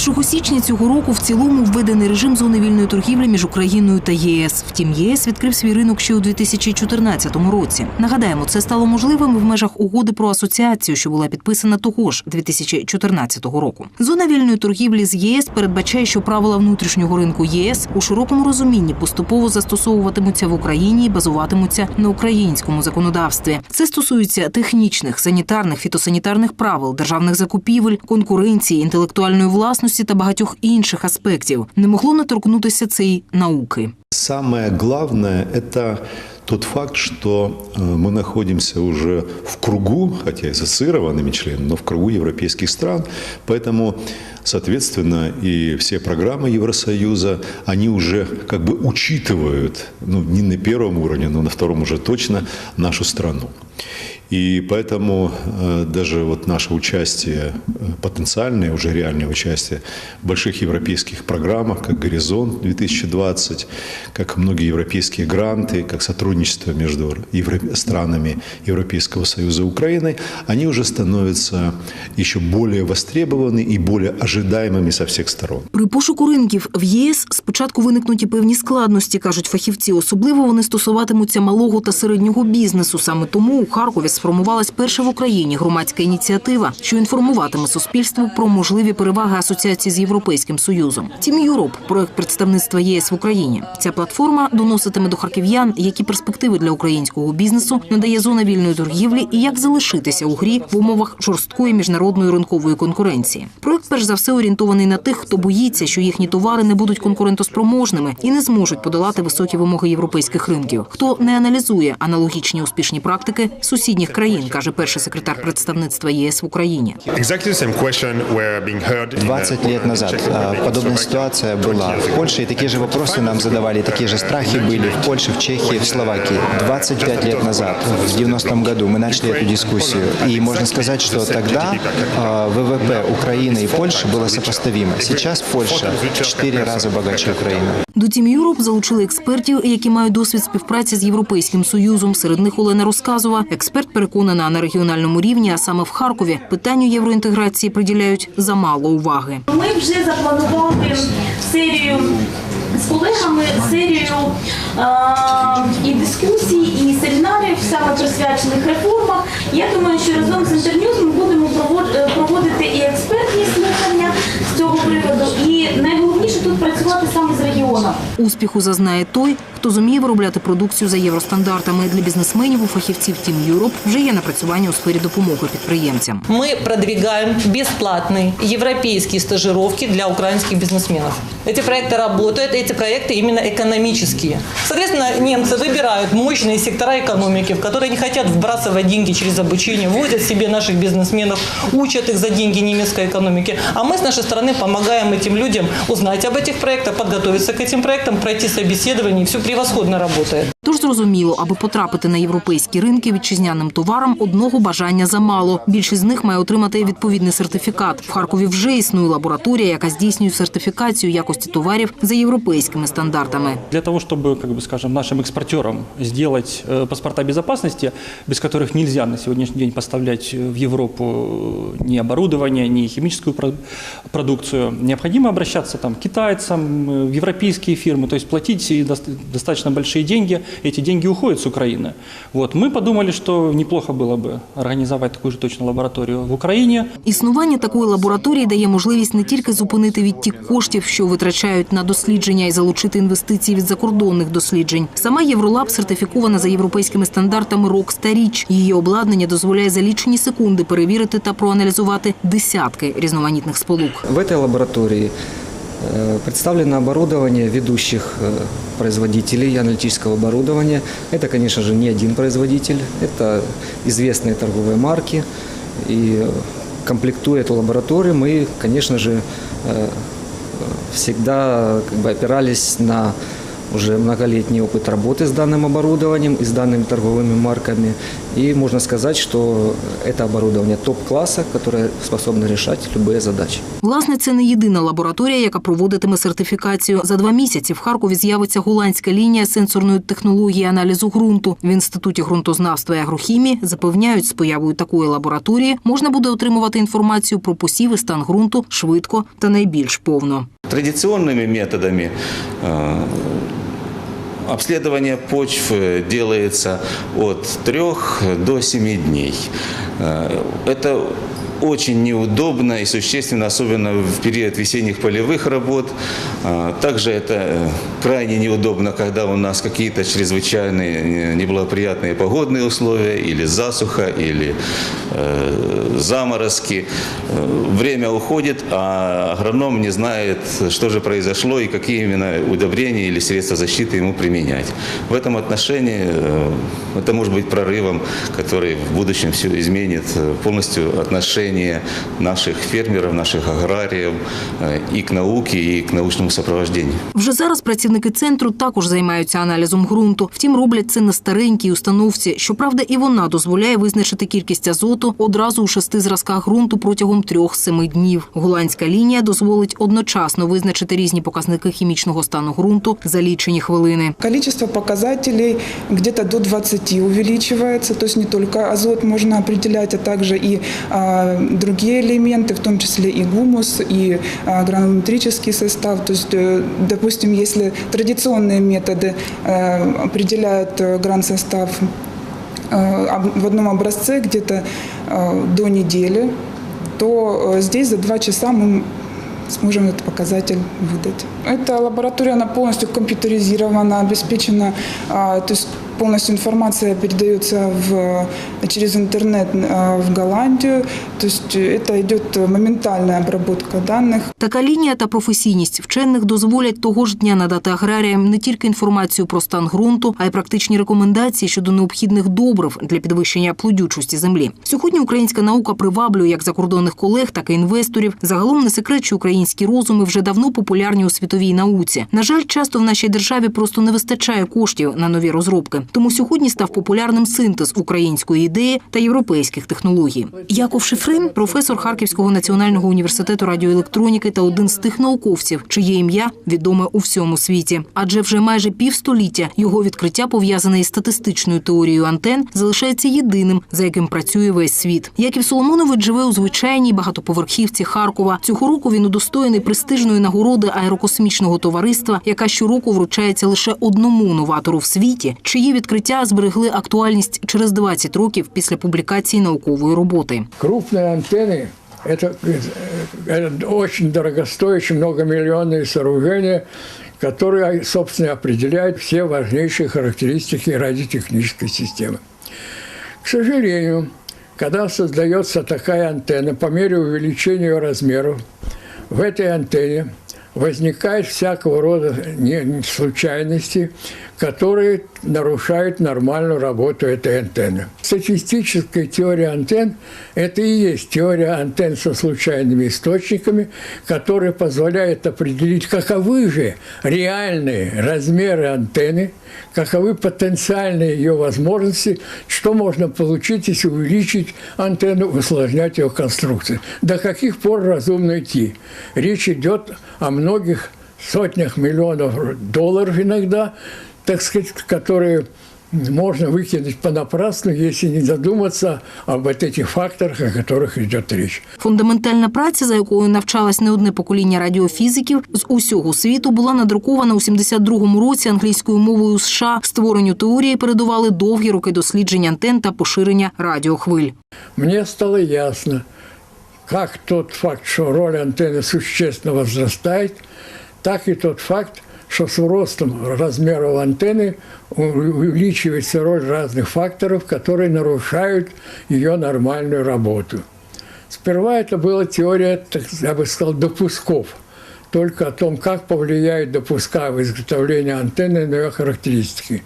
З 1 січня цього року в цілому введений режим зони вільної торгівлі між Україною та єС. Втім, ЄС відкрив свій ринок ще у 2014 році. Нагадаємо, це стало можливим в межах угоди про асоціацію, що була підписана того ж 2014 року. Зона вільної торгівлі з ЄС передбачає, що правила внутрішнього ринку ЄС у широкому розумінні поступово застосовуватимуться в Україні і базуватимуться на українському законодавстві. Це стосується технічних, санітарних, фітосанітарних правил, державних закупівель, конкуренції, інтелектуальної власності та багатьох інших аспектів. Не могло не торкнутися це й науки. Самое главное – это тот факт, что э, мы находимся уже в кругу, хотя и ассоциированными членами, но в кругу европейских стран, поэтому, соответственно, и все программы Евросоюза, они уже как бы учитывают, ну, не на первом уровне, но на втором уже точно, нашу страну. И поэтому э, даже вот наше участие, э, потенциальное, уже реальное участие в больших европейских программах, как «Горизонт-2020», как многие европейские гранты, как сотрудничество между евро- странами Европейского Союза и Украиной, они уже становятся еще более востребованы и более ожидаемыми со всех сторон. При пошуку ринків в ЄС спочатку виникнуть і певні складності, кажуть фахівці. Особливо вони стосуватимуться малого та середнього бізнесу. Саме тому у Харкові сформувалась перша в Україні громадська ініціатива, що інформуватиме суспільство про можливі переваги асоціації з Європейським Союзом. Тім Юроп проект представництва єС в Україні. Ця платформа доноситиме до харків'ян, які перспективи для українського бізнесу надає зона вільної торгівлі і як залишитися у грі в умовах жорсткої міжнародної ринкової конкуренції. Проект перш за все орієнтований на тих, хто боїться, що їхні товари не будуть конкурентоспроможними і не зможуть подолати високі вимоги європейських ринків. Хто не аналізує аналогічні успішні практики сусідніх країн, каже перший секретар представництва ЄС в Україні. Exactly the same question were being heard in, uh, 20 лет назад Czech а, Republic, подобная Slovakia, ситуация была в Польше, и такие же вопросы нам задавали, такие же страхи были в Польше, в Чехии, в Словакии. 25 лет назад, в 90-м году, мы начали эту дискуссию, и можно сказать, что тогда а, ВВП Украины и Польши было сопоставимо. Сейчас Польша в 4 раза богаче Украины. До Тім Юроп залучили експертів, які мають досвід співпраці з Європейським Союзом. Серед них Олена Розказова. Експерт переконана на регіональному рівні, а саме в Харкові, питанню євроінтеграції приділяють замало уваги. Ми вже запланували серію з колегами серію е, і дискусій, і семінарів саме присвячених реформах. Я думаю, що разом з інтерньюз ми будемо провод- е, проводити і експертні слухання з цього приводу. І найголовніше тут працювати саме з регіоном. Успіху зазнає той, хто зуміє виробляти продукцію за євростандартами. Для бізнесменів у фахівців Тім Юроп вже є напрацювання у сфері допомоги підприємцям. Мы продвигаем бесплатные европейские стажировки для украинских бизнесменов. Эти проекты работают, эти проекты именно экономические. Соответственно, немцы выбирают мощные сектора экономики, в которые не хотят вбрасывать деньги через обучение, возят себе наших бизнесменов, учат их за деньги немецкой экономики. А мы с нашей стороны помогаем этим людям узнать об этих проектах, подготовиться к этим проектам, пройти собеседование, и все превосходно работает. Тож зрозуміло, аби потрапити на європейські ринки вітчизняним товарам, одного бажання замало. Більшість з них має отримати відповідний сертифікат. В Харкові вже існує лабораторія, яка здійснює сертифікацію якості товарів за європейськими стандартами. Для того, чтобы, как бы скажем, нашим экспортерам сделать э, паспорта безопасности, без которых нельзя на сегодняшний день поставлять в Европу э, ни оборудование, ни химическую про- продукцию, необходимо обращаться там, к китайцам, э, в европейские фирмы, то есть платить и дост- достаточно большие деньги. Эти деньги уходят с Украины. Вот. Мы подумали, что неплохо было бы организовать такую же точно лабораторию в Украине. Існування такої лабораторії дає можливість не тільки зупинити відтік коштів, що витрачають на дослідження, і залучити інвестиції від закордонних досліджень. Сама Євролаб сертифікована за європейськими стандартами рок та річ. Її обладнання дозволяє за лічені секунди перевірити та проаналізувати десятки різноманітних сполук. В этой лаборатории э, представлено оборудование ведущих э, производителей аналитического оборудования. Это, конечно же, не один производитель, это известные торговые марки. И э, комплектуя эту лабораторию, мы, конечно же, э, всегда как бы опирались на уже многолетний опыт работы с данным оборудованием и с данными торговыми марками. И можно сказать, что это оборудование топ-класса, которое способно решать любые задачи. Власне, це не єдина лабораторія, яка проводитиме сертифікацію. За два місяці в Харкові з'явиться голландська лінія сенсорної технології аналізу ґрунту. В інституті ґрунтознавства і агрохімії запевняють, з появою такої лабораторії можна буде отримувати інформацію про посів і стан ґрунту швидко та найбільш повно. Традиционными методами э, обследование почв делается от 3 до 7 дней. Э, Это очень неудобно и существенно, особенно в период весенних полевых работ. А, Также это э, крайне неудобно, когда у нас какие-то чрезвычайные э, неблагоприятные погодные условия, или засуха, или э, заморозки. Э, Время уходит, а агроном не знает, что же произошло и какие именно удобрения или средства защиты ему применять. В этом отношении э, это может быть прорывом, который в будущем все изменит э, полностью отношение наших фермеров, наших аграриев э, и к науке, и к научному сопровождению. Вже зараз працівники центру також займаються аналізом ґрунту. Втім, роблять це на старенькій установці. Щоправда, і вона дозволяє визначити кількість азоту одразу у шести зразках ґрунту протягом трьох-семи днів. Голландська лінія дозволить одночасно визначити різні показники хімічного стану ґрунту за лічені хвилини. Количество показателей где-то до 20 увеличивается, то есть не только азот можно определять, а также и а, другие элементы, в том числе и гумус, и а, гранулометрический состав. То есть, э, допустим, если традиционные методы э, определяют э, гран-состав в одном образце где-то до недели, то здесь за два часа мы сможем этот показатель выдать. Эта лаборатория, она полностью компьютеризирована, обеспечена, а, то есть полностью информация передается в, через интернет в Голландию, то есть это идет моментальная обработка данных. Така лінія та професійність вчених дозволять того ж дня надати аграріям не тільки інформацію про стан ґрунту, а й практичні рекомендації щодо необхідних добрив для підвищення плодючості землі. Сьогодні українська наука приваблює як закордонних колег, так і інвесторів. Загалом не секрет, що українські розуми вже давно популярні у світовій науці. На жаль, часто в нашій державі просто не вистачає коштів на нові розробки. Тому сьогодні став популярним синтез української ідеї та європейських технологій. Яков Шифрин, професор Харківського національного університету радіоелектроніки та один з тих науковців, чиє ім'я відоме у всьому світі. Адже вже майже півстоліття його відкриття пов'язане із статистичною теорією антен залишається єдиним, за яким працює весь світ. Яків Соломонович живе у звичайній багатоповерхівці Харкова. Цього року він удостоєний престижної нагороди аерокосмічного товариства, яка щороку вручається лише одному новатору в світі, чиї відкриття зберегли актуальність через 20 років після публікації наукової роботи. Крупные антенны – это, это очень дорогостоящие многомиллионные сооружения, которые, собственно, определяют все важнейшие характеристики радиотехнической системы. К сожалению, когда создается такая антенна, по мере увеличения ее размеров, в этой антенне возникают всякого рода случайности, которые нарушают нормальную работу этой антенны. Статистическая теория антенн – это и есть теория антенн со случайными источниками, которая позволяет определить, каковы же реальные размеры антенны, каковы потенциальные ее возможности, что можно получить, если увеличить антенну, усложнять ее конструкцию. До каких пор разумно идти? Речь идет о многих сотнях миллионов долларов иногда, так сказать, которые можно выкинуть понапрасну, если не задуматься об вот этих факторах, о которых идет речь. Фундаментальна праця, за якою навчалось не одне покоління радіофізиків з усього світу, була надрукована у 72-му році англійською мовою США. Створенню теорії передували довгі роки досліджень антен та поширення радіохвиль. Мне стало ясно, как тот факт, что роль антенны существенно возрастает, так и тот факт, что с ростом размеров антенны у- увеличивается роль разных факторов, которые нарушают ее нормальную работу. Сперва это была теория, так, я бы сказал, допусков, только о том, как повлияет допуска в изготовлении антенны на ее характеристики.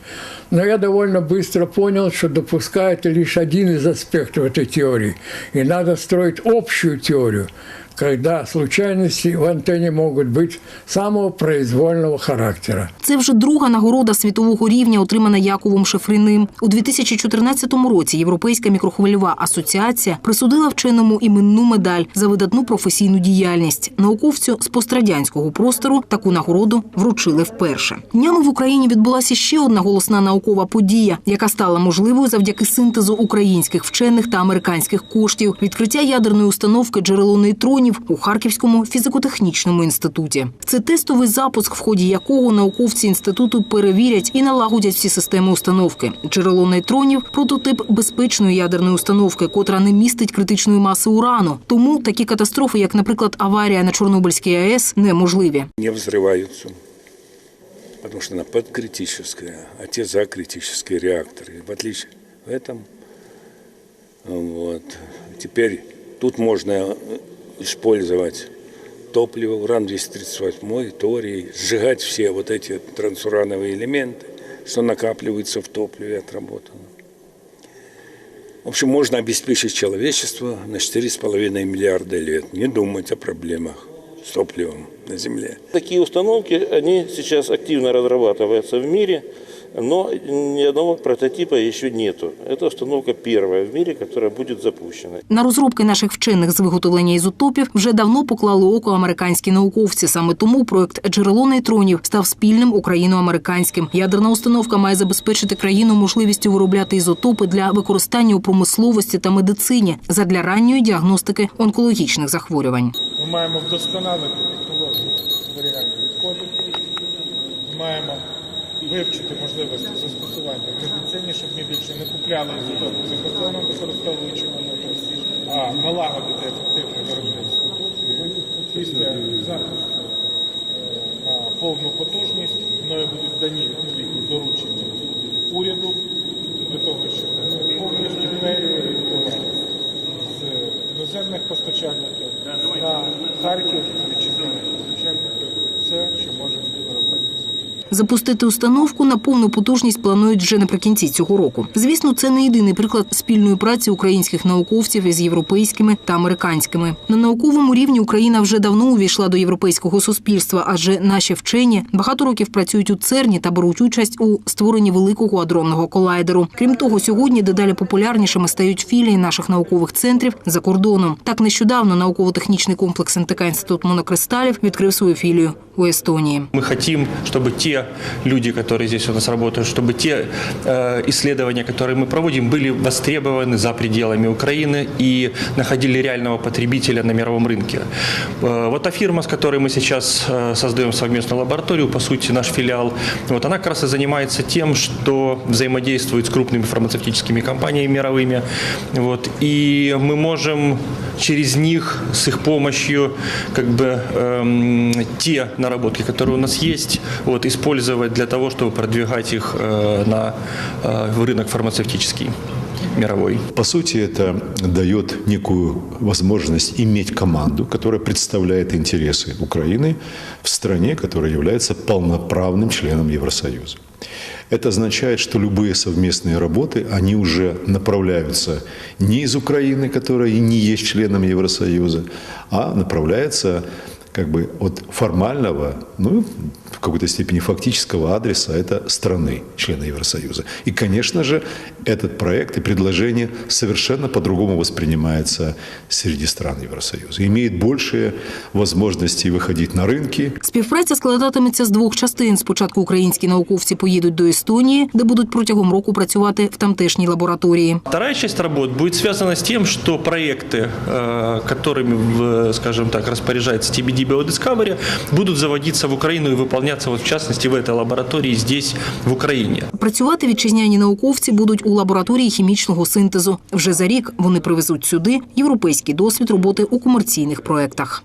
Но я довольно быстро понял, что допуска – это лишь один из аспектов этой теории. И надо строить общую теорию, когда случайности в антенне могут быть самого произвольного характера. Це вже друга нагорода світового рівня, отримана Яковом Шефриним. У 2014 році Європейська мікрохвильова асоціація присудила вченому іменну медаль за видатну професійну діяльність. Науковцю з пострадянського простору таку нагороду вручили вперше. Днями в Україні відбулася ще одна голосна наукова подія, яка стала можливою завдяки синтезу українських вчених та американських коштів. Відкриття ядерної установки джерело нейтронів у Харківському фізико-технічному інституті. Це тестовий запуск, в ході якого науковці інституту перевірять і налагодять всі системи установки. Джерело нейтронів прототип безпечної ядерної установки, котра не містить критичної маси урану. Тому такі катастрофи, як, наприклад, аварія на Чорнобильській АЕС, неможливі. не взрываются, потому что она подкритическая, а те закритические реакторы. В отличие в этом, вот. теперь тут можно э, использовать топливо, уран-238, торий, сжигать все вот эти трансурановые элементы, что накапливаются в топливе отработано. В общем, можно обеспечить человечество на 4,5 миллиарда лет, не думать о проблемах с топливом на Земле. Такие установки, они сейчас активно разрабатываются в мире, но ни одного прототипа еще нету. Это установка первая в мире, которая будет запущена. На розробки наших вчених з виготовлення ізотопів вже давно поклали око американські науковці. Саме тому проект джерело нейтронів став спільним україно-американським. Ядерна установка має забезпечити країну можливістю виробляти ізотопи для використання у промисловості та медицині задля ранньої діагностики онкологічних захворювань. Ми маємо вдосконалити технологію зберігання відходів, маємо вивчити можливості застосування. В медицині, щоб ми більше не купляли ізотопи за кордоном, використовуючи валюту, а налагодити ефективне виробництво. Після запуску е, на повну потужність мною будуть дані нові доручення уряду для того, щоб повністю переорієнтувати з іноземних постачальників на Харків вітчизняних постачальників все, що можемо виробити. Запустити установку на повну потужність планують вже наприкінці цього року. Звісно, це не єдиний приклад спільної праці українських науковців із європейськими та американськими. На науковому рівні Україна вже давно увійшла до європейського суспільства, адже наші вчені багато років працюють у ЦЕРНі та беруть участь у створенні великого адронного колайдеру. Крім того, сьогодні дедалі популярнішими стають філії наших наукових центрів за кордоном. Так нещодавно науково-технічний комплекс НТК інститут монокристалів відкрив свою філію у Естонії. Мы хотим, чтобы люди, которые здесь у нас работают, чтобы те э, исследования, которые мы проводим, были востребованы за пределами Украины и находили реального потребителя на мировом рынке. Э, вот та фирма, с которой мы сейчас э, создаем совместную лабораторию, по сути, наш филиал, вот она как раз и занимается тем, что взаимодействует с крупными фармацевтическими компаниями мировыми. Вот, и мы можем через них, с их помощью, как бы эм, те наработки, которые у нас есть, вот, использовать для того, чтобы продвигать их э, на э, в рынок фармацевтический мировой. По сути, это дает некую возможность иметь команду, которая представляет интересы Украины в стране, которая является полноправным членом Евросоюза. Это означает, что любые совместные работы, они уже направляются не из Украины, которая и не есть членом Евросоюза, а направляются как бы от формального, ну, в какой-то степени фактического адреса это страны, члена Евросоюза. И, конечно же, этот проект и предложение совершенно по-другому воспринимается среди стран Евросоюза. Имеет большие возможности выходить на рынки, Співпраця складатиметься з двох частин. Спочатку українські науковці поїдуть до Естонії, де будуть протягом року працювати в тамтешній лабораторії. Вторая часть работ будет связана с тем, что проекты, э, которыми, в, скажем так, распоряжается TBD Biodiscovery, будут заводиться в Украину и выполняться, вот, в частности, в этой лаборатории здесь, в Украине. Працювати вітчизняні науковці будуть у лабораторії хімічного синтезу. Вже за рік вони привезуть сюди європейський досвід роботи у комерційних проєктах.